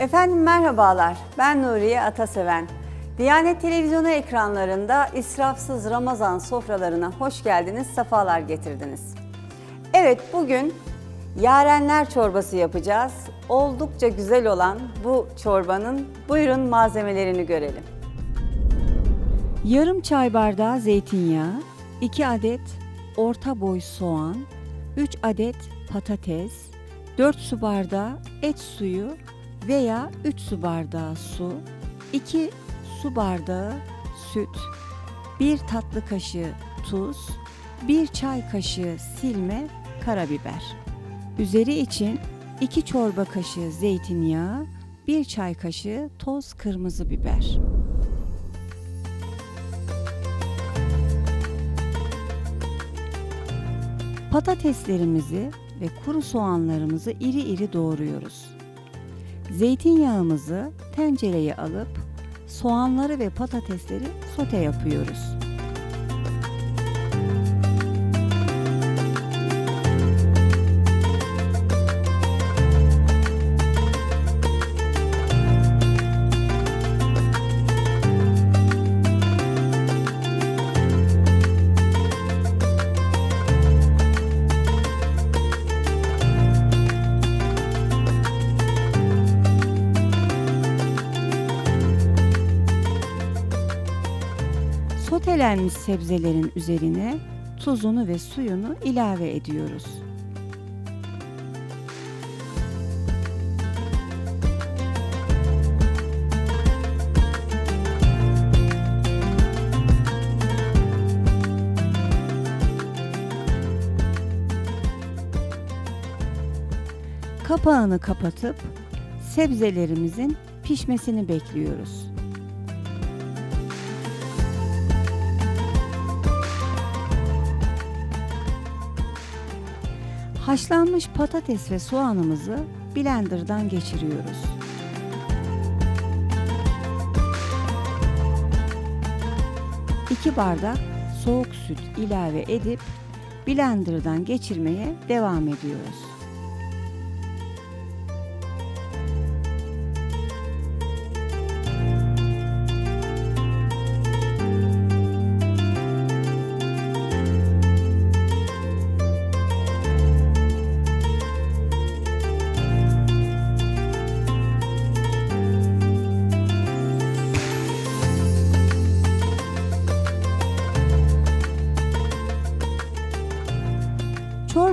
Efendim merhabalar, ben Nuriye Ataseven. Diyanet Televizyonu ekranlarında israfsız Ramazan sofralarına hoş geldiniz, sefalar getirdiniz. Evet, bugün yarenler çorbası yapacağız. Oldukça güzel olan bu çorbanın buyurun malzemelerini görelim. Yarım çay bardağı zeytinyağı, 2 adet orta boy soğan, 3 adet patates, 4 su bardağı et suyu veya 3 su bardağı su, 2 su bardağı süt, 1 tatlı kaşığı tuz, 1 çay kaşığı silme karabiber. Üzeri için 2 çorba kaşığı zeytinyağı, 1 çay kaşığı toz kırmızı biber. Patateslerimizi ve kuru soğanlarımızı iri iri doğruyoruz. Zeytinyağımızı tencereye alıp soğanları ve patatesleri sote yapıyoruz. Sotelenmiş sebzelerin üzerine tuzunu ve suyunu ilave ediyoruz. Kapağını kapatıp sebzelerimizin pişmesini bekliyoruz. Haşlanmış patates ve soğanımızı blenderdan geçiriyoruz. İki bardak soğuk süt ilave edip blenderdan geçirmeye devam ediyoruz.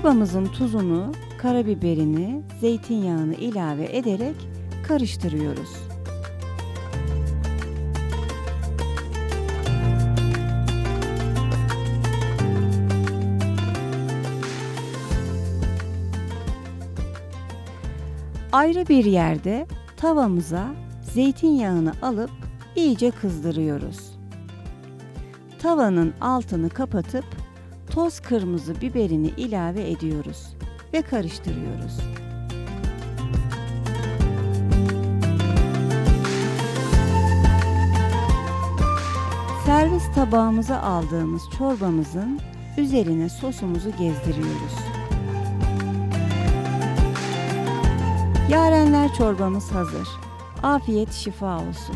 Çorbamızın tuzunu, karabiberini, zeytinyağını ilave ederek karıştırıyoruz. Ayrı bir yerde tavamıza zeytinyağını alıp iyice kızdırıyoruz. Tavanın altını kapatıp toz kırmızı biberini ilave ediyoruz ve karıştırıyoruz. Servis tabağımıza aldığımız çorbamızın üzerine sosumuzu gezdiriyoruz. Yarenler çorbamız hazır. Afiyet şifa olsun.